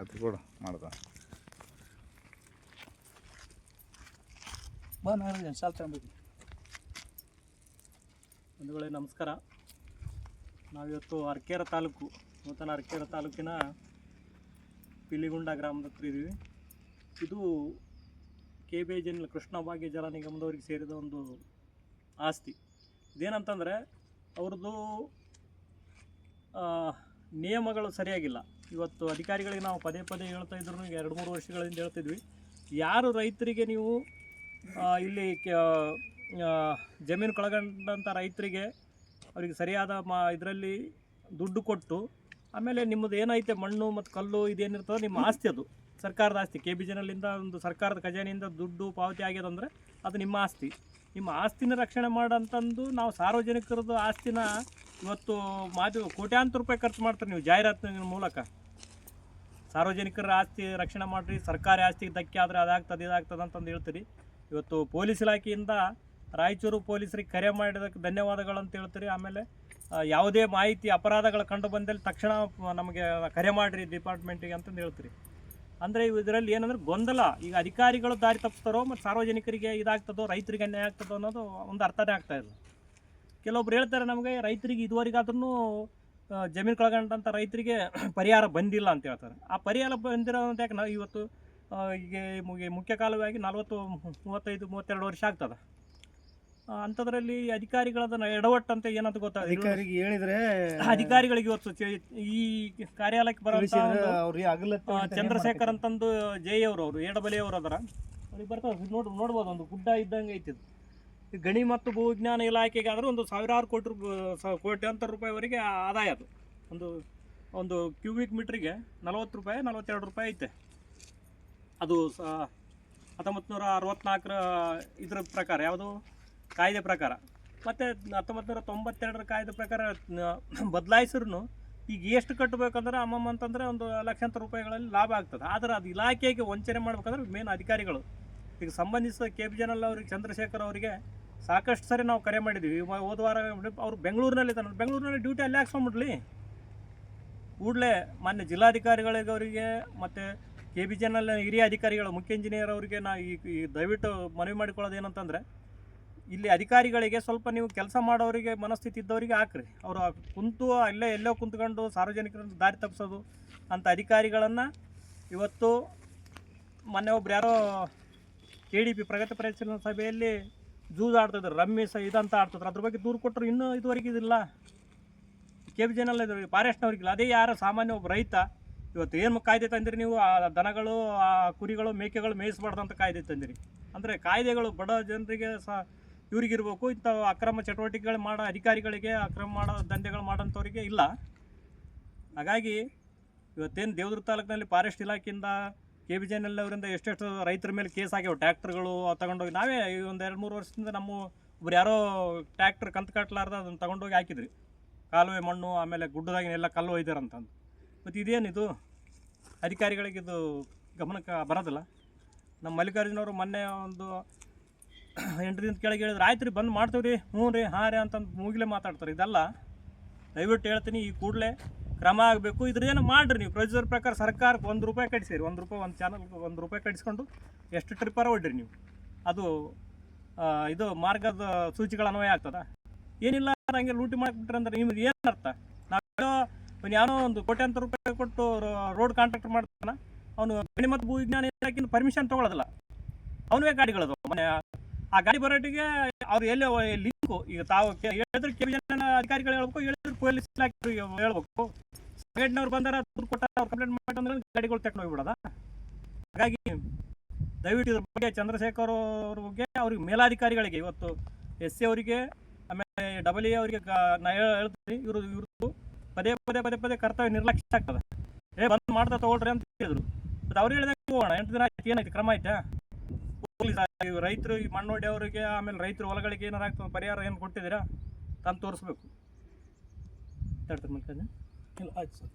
ಅದು ಕೊಡು ಮಾಡ್ದ ಬಾ ನಾನು ಶಾಲ್ ತಗೊಂಬೇಕು ಬಂಧುಗಳೇ, ನಮಸ್ಕಾರ. ನಾವಿವತ್ತು ಅರ್ಕೇರ ತಾಲೂಕು, ನೂತನ ಅರ್ಕೇರ ತಾಲೂಕಿನ ಪಿಲಿಗುಂಡ ಗ್ರಾಮದ ಹತ್ರ ಇದ್ದೀವಿ ಇದು ಕೆ ಬಿ ಜನ ಕೃಷ್ಣ ಭಾಗ್ಯ ಜಲ ನಿಗಮದವ್ರಿಗೆ ಸೇರಿದ ಒಂದು ಆಸ್ತಿ. ಇದೇನಂತಂದರೆ, ಅವ್ರದ್ದು ನಿಯಮಗಳು ಸರಿಯಾಗಿಲ್ಲ. ಇವತ್ತು ಅಧಿಕಾರಿಗಳಿಗೆ ನಾವು ಪದೇ ಪದೇ ಹೇಳ್ತಾ ಇದ್ರು ಎರಡು ಮೂರು ವರ್ಷಗಳಿಂದ ಹೇಳ್ತಿದ್ವಿ. ಯಾರು ರೈತರಿಗೆ ನೀವು ಇಲ್ಲಿ ಜಮೀನು ಕಳ್ಕೊಂಡಂಥ ರೈತರಿಗೆ ಅವರಿಗೆ ಸರಿಯಾದ ಮಾ, ಇದರಲ್ಲಿ ದುಡ್ಡು ಕೊಟ್ಟು, ಆಮೇಲೆ ನಿಮ್ಮದು ಏನೈತೆ ಮಣ್ಣು ಮತ್ತು ಕಲ್ಲು ಇದೇನಿರ್ತದೆ ನಿಮ್ಮ ಆಸ್ತಿ ಅದು. ಸರ್ಕಾರದ ಆಸ್ತಿ. ಕೆ ಬಿ ಜನಲ್ಲಿಂದ ಒಂದು ಸರ್ಕಾರದ ಖಜಾನೆಯಿಂದ ದುಡ್ಡು ಪಾವತಿ ಆಗ್ಯದಂದರೆ ಅದು ನಿಮ್ಮ ಆಸ್ತಿ. ನಿಮ್ಮ ಆಸ್ತಿನ ರಕ್ಷಣೆ ಮಾಡಂತಂದು ನಾವು ಸಾರ್ವಜನಿಕರದ್ದು ಆಸ್ತಿನ ಇವತ್ತು ಮಾಧ್ಯಮ ಕೋಟ್ಯಾಂತರ ರೂಪಾಯಿ ಖರ್ಚು ಮಾಡ್ತಾರೆ ನೀವು ಜಾಹೀರಾತಿನ ಮೂಲಕ. ಸಾರ್ವಜನಿಕರ ಆಸ್ತಿ ರಕ್ಷಣೆ ಮಾಡಿರಿ, ಸರ್ಕಾರಿ ಆಸ್ತಿಗೆ ಧಕ್ಕೆ ಆದರೆ ಅದಾಗ್ತದೆ, ಇದಾಗ್ತದೆ ಅಂತಂದು ಹೇಳ್ತೀರಿ. ಇವತ್ತು ಪೊಲೀಸ್ ಇಲಾಖೆಯಿಂದ ರಾಯಚೂರು ಪೊಲೀಸರಿಗೆ ಕರೆ ಮಾಡಿದಕ್ಕೆ ಧನ್ಯವಾದಗಳು ಅಂತ ಹೇಳ್ತೀರಿ. ಆಮೇಲೆ ಯಾವುದೇ ಮಾಹಿತಿ, ಅಪರಾಧಗಳು ಕಂಡು ಬಂದಲ್ಲಿ ತಕ್ಷಣ ನಮಗೆ ಕರೆ ಮಾಡಿರಿ ಡಿಪಾರ್ಟ್ಮೆಂಟಿಗೆ ಅಂತಂದು ಹೇಳ್ತೀರಿ. ಅಂದರೆ ಇದರಲ್ಲಿ ಏನಂದ್ರೆ ಗೊಂದಲ. ಈಗ ಅಧಿಕಾರಿಗಳು ದಾರಿ ತಪ್ಪಿಸ್ತಾರೋ ಮತ್ತು ಸಾರ್ವಜನಿಕರಿಗೆ ಇದಾಗ್ತದೋ, ರೈತರಿಗೆ ಅನ್ಯಾಯ ಆಗ್ತದೋ ಅನ್ನೋದು ಒಂದು ಅರ್ಥನೇ ಆಗ್ತಾ ಕೆಲವೊಬ್ರು ಹೇಳ್ತಾರೆ ನಮಗೆ ರೈತರಿಗೆ ಇದುವರೆಗಾದ್ರೂ ಜಮೀನು ಕಳ್ಕೊಂಡಂಥ ರೈತರಿಗೆ ಪರಿಹಾರ ಬಂದಿಲ್ಲ ಅಂತ ಹೇಳ್ತಾರೆ. ಆ ಪರಿಹಾರ ಬಂದಿರೋ ಯಾಕೆ ನಾವು ಇವತ್ತು ಈಗ ಮುಖ್ಯ ಕಾಲವಾಗಿ ನಲ್ವತ್ತು ಮೂವತ್ತೈದು ಮೂವತ್ತೆರಡು ವರ್ಷ ಆಗ್ತದೆ. ಅಂಥದ್ರಲ್ಲಿ ಅಧಿಕಾರಿಗಳದನ್ನ ಎಡವಟ್ಟು ಅಂತ ಏನಂತ ಗೊತ್ತಾಗ ಅಧಿಕಾರಿಗೆ ಹೇಳಿದ್ರೆ ಅಧಿಕಾರಿಗಳಿಗೆ ಇವತ್ತು ಈ ಕಾರ್ಯಾಲಯಕ್ಕೆ ಬರೋ ಚಂದ್ರಶೇಖರ್ ಅಂತಂದು ಜೈ ಅವರು ಅವರು ಏಡಬಲಿ ಅವರು ಅದರ ಅವ್ರಿಗೆ ನೋಡ್ ನೋಡ್ಬೋದು ಒಂದು ಗುಡ್ಡ ಇದ್ದಂಗೆ ಐತಿ ಇದು. ಈ ಗಣಿ ಮತ್ತು ಭೂವಿಜ್ಞಾನ ಇಲಾಖೆಗೆ ಆದರೂ ಒಂದು ಸಾವಿರಾರು ಕೋಟಿ ರೂಪಾಯಿ ಕೋಟ್ಯಂತರ ರೂಪಾಯಿವರೆಗೆ ಆದಾಯ ಅದು. ಒಂದು ಒಂದು ಕ್ಯೂಬಿಕ್ ಮೀಟ್ರಿಗೆ ನಲವತ್ತು ರೂಪಾಯಿ, ನಲವತ್ತೆರಡು ರೂಪಾಯಿ ಐತೆ. ಅದು ಸ ಹತ್ತೊಂಬತ್ತು ನೂರ ಅರವತ್ನಾಲ್ಕರ ಇದ್ರ ಪ್ರಕಾರ, ಯಾವುದು? ಕಾಯ್ದೆ ಪ್ರಕಾರ. ಮತ್ತು ಹತ್ತೊಂಬತ್ತು ನೂರ ತೊಂಬತ್ತೆರಡರ ಕಾಯ್ದೆ ಪ್ರಕಾರ ಬದಲಾಯಿಸಿದ್ರು ಈಗ ಎಷ್ಟು ಕಟ್ಟಬೇಕಂದ್ರೆ ಅಮ್ಮಮ್ಮ ಅಂತಂದರೆ ಒಂದು ಲಕ್ಷಾಂತರ ರೂಪಾಯಿಗಳಲ್ಲಿ ಲಾಭ ಆಗ್ತದೆ. ಆದರೆ ಅದು ಇಲಾಖೆಗೆ ವಂಚನೆ ಮಾಡ್ಬೇಕಂದ್ರೆ ಮೇನ್ ಅಧಿಕಾರಿಗಳು. ಈಗ ಸಂಬಂಧಿಸಿದ ಕೆ ಪಿ ಜನಲ್ ಅವ್ರಿಗೆ, ಚಂದ್ರಶೇಖರ್ ಅವರಿಗೆ ಸಾಕಷ್ಟು ಸರಿ ನಾವು ಕರೆ ಮಾಡಿದ್ದೀವಿ ಹೋದ ವಾರ ಅವ್ರು ಬೆಂಗಳೂರಿನಲ್ಲಿ ಇದ್ದಾನೆ. ಬೆಂಗಳೂರಿನಲ್ಲಿ ಡ್ಯೂಟಿ ಅಲ್ಲಿ ಹಾಕ್ಸ್ಕೊಂಬಿಡ್ಲಿ ಕೂಡಲೇ ಮಾನ್ಯ ಜಿಲ್ಲಾಧಿಕಾರಿಗಳಿಗೆ ಅವರಿಗೆ ಮತ್ತು ಕೆ ಬಿ ಜಿನಲ್ಲಿ ಹಿರಿಯ ಅಧಿಕಾರಿಗಳು, ಮುಖ್ಯ ಇಂಜಿನಿಯರ್ ಅವರಿಗೆ ನಾ ಈ ಈ ದಯವಿಟ್ಟು ಮನವಿ ಮಾಡಿಕೊಳ್ಳೋದು ಏನಂತಂದರೆ, ಇಲ್ಲಿ ಅಧಿಕಾರಿಗಳಿಗೆ ಸ್ವಲ್ಪ ನೀವು ಕೆಲಸ ಮಾಡೋರಿಗೆ ಮನಸ್ಥಿತಿ ಇದ್ದವರಿಗೆ ಹಾಕ್ರಿ. ಅವರು ಕುಂತು ಅಲ್ಲೇ ಎಲ್ಲೋ ಕುಂತ್ಕೊಂಡು ಸಾರ್ವಜನಿಕರನ್ನು ದಾರಿ ತಪ್ಪಿಸೋದು ಅಂಥ ಅಧಿಕಾರಿಗಳನ್ನು ಇವತ್ತು ಮೊನ್ನೆ ಒಬ್ರು ಯಾರೋ ಕೆ ಡಿ ಪಿ ಪ್ರಗತಿ ಪರಿಶೀಲನಾ ಸಭೆಯಲ್ಲಿ ಜೂಜ್ ಆಡ್ತಿದ್ರು ರಮ್ಮಿ ಸ ಇದಂತ ಆಡ್ತಿದ್ರು ಅದ್ರ ಬಗ್ಗೆ ದೂರು ಕೊಟ್ಟರು ಇನ್ನೂ ಇದುವರೆಗೆ ಇದಿಲ್ಲ. ಕೆ ಬಿ ಜನಲ್ಲ ಇದು ಫಾರೆಸ್ಟ್ನವ್ರಿಗಿಲ್ಲ ಅದೇ ಯಾರು ಸಾಮಾನ್ಯ ಒಬ್ಬ ರೈತ. ಇವತ್ತು ಏನು ಕಾಯ್ದೆ ತಂದಿರಿ ನೀವು? ಆ ದನಗಳು, ಆ ಕುರಿಗಳು, ಮೇಕೆಗಳು ಮೇಯಿಸಬಾರ್ದಂತ ಕಾಯ್ದೆ ತಂದಿರಿ. ಅಂದರೆ ಕಾಯ್ದೆಗಳು ಬಡ ಜನರಿಗೆ ಸಹ ಇವ್ರಿಗಿರ್ಬೇಕು. ಇಂಥ ಅಕ್ರಮ ಚಟುವಟಿಕೆಗಳು ಮಾಡೋ ಅಧಿಕಾರಿಗಳಿಗೆ, ಅಕ್ರಮ ಮಾಡೋ ದಂಧೆಗಳು ಮಾಡೋಂಥವ್ರಿಗೆ ಇಲ್ಲ. ಹಾಗಾಗಿ ಇವತ್ತೇನು ದೇವದುರ್ಗ ತಾಲೂಕಿನಲ್ಲಿ ಫಾರೆಸ್ಟ್ ಇಲಾಖೆಯಿಂದ ಕೆ ಬಿ ಜೆನ್ ಅವರಿಂದ ಎಷ್ಟೆಷ್ಟು ರೈತರ ಮೇಲೆ ಕೇಸ್ ಆಗ್ಯಾವ ಟ್ಯಾಕ್ಟ್ರ್ಗಳು ತಗೊಂಡೋಗಿ. ನಾವೇ ಈ ಒಂದು ಎರಡು ಮೂರು ವರ್ಷದಿಂದ ನಮ್ಮ ಒಬ್ರು ಯಾರೋ ಟ್ಯಾಕ್ಟ್ರ್ ಕಂತು ಕಟ್ಟಲಾರ್ದ ಅದನ್ನು ತಗೊಂಡೋಗಿ ಹಾಕಿದ್ರಿ. ಕಾಲುವೆ ಮಣ್ಣು, ಆಮೇಲೆ ಗುಡ್ಡದಾಗಿನೆಲ್ಲ ಕಲ್ಲು ಒಯ್ದಾರಂತಂದು ಮತ್ತು ಇದೇನಿದು? ಅಧಿಕಾರಿಗಳಿಗೆ ಇದು ಗಮನಕ್ಕೆ ಬರೋದಿಲ್ಲ. ನಮ್ಮ ಮಲ್ಲಿಕಾರ್ಜುನವರು ಮೊನ್ನೆ ಒಂದು ಎಂಟು ದಿನದ ಕೆಳಗೆ ಹೇಳಿದ್ರು, ಆಯ್ತು ರೀ, ಬಂದು ಮಾಡ್ತೀವಿ ರೀ ಹ್ಞೂ ರೀ ಹಾಂ ರೀ ಅಂತಂದು ಮೂಗಿಲೇ ಮಾತಾಡ್ತಾರೆ. ಇದೆಲ್ಲ ದಯವಿಟ್ಟು ಹೇಳ್ತೀನಿ, ಈ ಕೂಡಲೇ ಕ್ರಮ ಆಗಬೇಕು. ಇದ್ರೇನು ಮಾಡಿರಿ ನೀವು. ಪ್ರೊಸೀಜರ್ ಪ್ರಕಾರ ಸರ್ಕಾರಕ್ಕೆ ಒಂದು ರೂಪಾಯಿ ಕಟ್ಸಿರಿ. ಒಂದು ರೂಪಾಯಿ ಒಂದು ಚಾನಲ್ಗೆ ಒಂದು ರೂಪಾಯಿ ಕಟ್ಟಿಸ್ಕೊಂಡು ಎಷ್ಟು ಟ್ರಿಪ್ಪರ ಹೊಡ್ರಿ ನೀವು. ಅದು ಇದು ಮಾರ್ಗದ ಸೂಚಿಗಳ ಅನ್ವಯ ಆಗ್ತದ? ಏನಿಲ್ಲ ಹಂಗೆ ಲೂಟಿ ಮಾಡಿಬಿಟ್ರೆ ಅಂದ್ರೆ ನಿಮ್ಗೆ ಏನು ಅರ್ಥ? ನಾವು ಯಾರೋ ಒಂದು ಕೋಟ್ಯಾಂತರ ರೂಪಾಯಿ ಕೊಟ್ಟು ರೋಡ್ ಕಾಂಟ್ರಾಕ್ಟ್ ಮಾಡ್ತಾನ. ಅವನು ಗಣಿ ಮತ್ತು ಭೂವಿಜ್ಞಾನ ಇಲಾಖೆಯಿಂದ ಪರ್ಮಿಷನ್ ತೊಗೊಳೋದಿಲ್ಲ. ಅವನೇ ಗಾಡಿಗಳದು. ಮನೆ ಆ ಗಾಡಿ ಬರೋಟಿಗೆ ಅವ್ರು ಎಲ್ಲಿ ಲಿಂಕು ಈಗ ತಾವು ಹೇಳಿದ್ರೆ ಕೆ ಜನ ಅಧಿಕಾರಿಗಳು ಹೇಳ್ಬೇಕು, ಹೇಳಿದ್ರು ಪೊಲೀಸ್ ಇಲಾಖೆ ಹೇಳ್ಬೇಕು. ಗೇಟ್ನವ್ರು ಬಂದಾರ, ದುಡ್ಡು ಕೊಟ್ಟಾರ, ಅವ್ರು ಕಂಪ್ಲೇಂಟ್ ಮಾಡ್ತಂದ್ರೆ ಗಾಡಿಗಳು ತಗೊಂಡು ಹೋಗ್ಬಿಡೋದ? ಹಾಗಾಗಿ ದಯವಿಟ್ಟು ಇದ್ರ ಬಗ್ಗೆ ಚಂದ್ರಶೇಖರ್ ಅವ್ರ ಬಗ್ಗೆ, ಅವ್ರಿಗೆ ಮೇಲಾಧಿಕಾರಿಗಳಿಗೆ ಇವತ್ತು ಎಸ್ ಸಿ ಅವರಿಗೆ, ಆಮೇಲೆ ಡಬಲ್ ಎ ಅವರಿಗೆ ನಾ ಹೇಳ ಹೇಳ್ತೀನಿ ಇವರು ಇವ್ರದ್ದು ಪದೇ ಪದೇ ಪದೇ ಪದೇ ಕರ್ತವ್ಯ ನಿರ್ಲಕ್ಷ್ಯ ಆಗ್ತದೆ. ಏ, ಬಂದು ಮಾಡ್ತಾ ತೊಗೊಳ್ರಿ ಅಂತ ಹೇಳಿದ್ರು. ಮತ್ತು ಅವ್ರು ಹೇಳಿದಾಗ ಹೋಗೋಣ, ಎಂಟು ದಿನ ಆಯ್ತು, ಏನಾಯ್ತು, ಕ್ರಮ ಆಯ್ತಾ? ಪೊಲೀಸ್ ರೈತರು ಈ ಮಣ್ಣೋಡಿ ಅವರಿಗೆ, ಆಮೇಲೆ ರೈತರು ಹೊಲಗಳಿಗೆ ಏನಾರು ಆಗ್ತದೆ ಪರಿಹಾರ ಏನು ಕೊಟ್ಟಿದ್ದೀರಾ, ತಂದು ತೋರಿಸ್ಬೇಕು. ಇಲ್ಲ, ಆಯ್ತು ಸರ್.